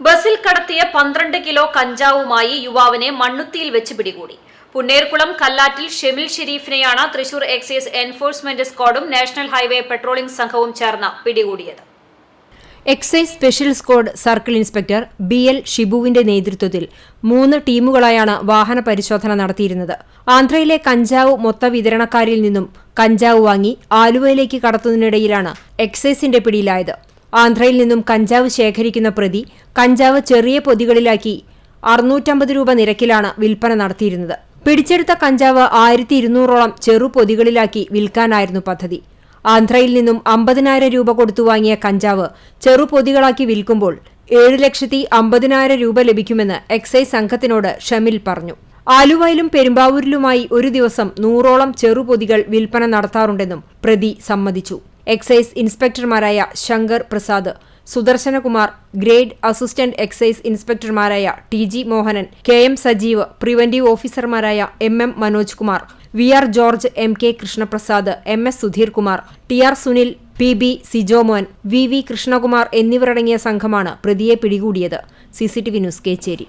ബസിൽ കടത്തിയ പന്ത്രണ്ട് കിലോ കഞ്ചാവുമായി യുവാവിനെ മണ്ണുത്തിയിൽ വെച്ച് പിടികൂടി. പുന്നേർകുളം കല്ലാറ്റിൽ ഷെമിൽ ഷെരീഫിനെയാണ് തൃശൂർ എക്സൈസ് എൻഫോഴ്സ്മെന്റ് സ്ക്വാഡും നാഷണൽ ഹൈവേ പെട്രോളിംഗ് സംഘവും ചേർന്ന് പിടികൂടിയത്. Excise special squad circle inspector B L ഷിബുവിന്റെ നേതൃത്വത്തിൽ മൂന്ന് ടീമുകളായാണ് വാഹന പരിശോധന നടത്തിയിരുന്നത്. ആന്ധ്രയിലെ കഞ്ചാവ് മൊത്ത വിതരണക്കാരിൽ നിന്നും കഞ്ചാവ് വാങ്ങി ആലുവയിലേക്ക് കടത്തുന്നതിനിടയിലാണ് എക്സൈസിന്റെ പിടിയിലായത്. ആന്ധ്രയിൽ നിന്നും കഞ്ചാവ് ശേഖരിക്കുന്ന പ്രതി കഞ്ചാവ് ചെറിയ പൊതികളിലാക്കി അറുന്നൂറ്റമ്പത് രൂപ നിരക്കിലാണ് വിൽപ്പന നടത്തിയിരുന്നത്. പിടിച്ചെടുത്ത കഞ്ചാവ് ആയിരത്തി ഇരുന്നൂറോളം ചെറു പൊതികളിലാക്കി വിൽക്കാനായിരുന്നു പദ്ധതി. ആന്ധ്രയിൽ നിന്നും അമ്പതിനായിരം രൂപ കൊടുത്തു വാങ്ങിയ കഞ്ചാവ് ചെറു പൊതികളാക്കി വിൽക്കുമ്പോൾ ഏഴ് ലക്ഷത്തി അമ്പതിനായിരം രൂപ ലഭിക്കുമെന്ന് എക്സൈസ് സംഘത്തിനോട് ഷമിൽ പറഞ്ഞു. ആലുവയിലും പെരുമ്പാവൂരിലുമായി ഒരു ദിവസം നൂറോളം ചെറുപൊതികൾ വിൽപ്പന നടത്താറുണ്ടെന്നും പ്രതി സമ്മതിച്ചു. Excise ഇൻസ്പെക്ടർമാരായ Shankar Prasad Sudarshanakumar grade assistant excise ഇൻസ്പെക്ടർമാരായ T G Mohanan K M Sajeev preventive ഓഫീസർമാരായ M M Manoj Kumar V R George M K Krishnaprasad M S Sudheer Kumar T R Sunil P B Sijomon V V Krishnakumar എന്നിവരടങ്ങിയ സംഘമാണ് പ്രതിയെ പിടികൂടിയത്. CCTV news Kechery.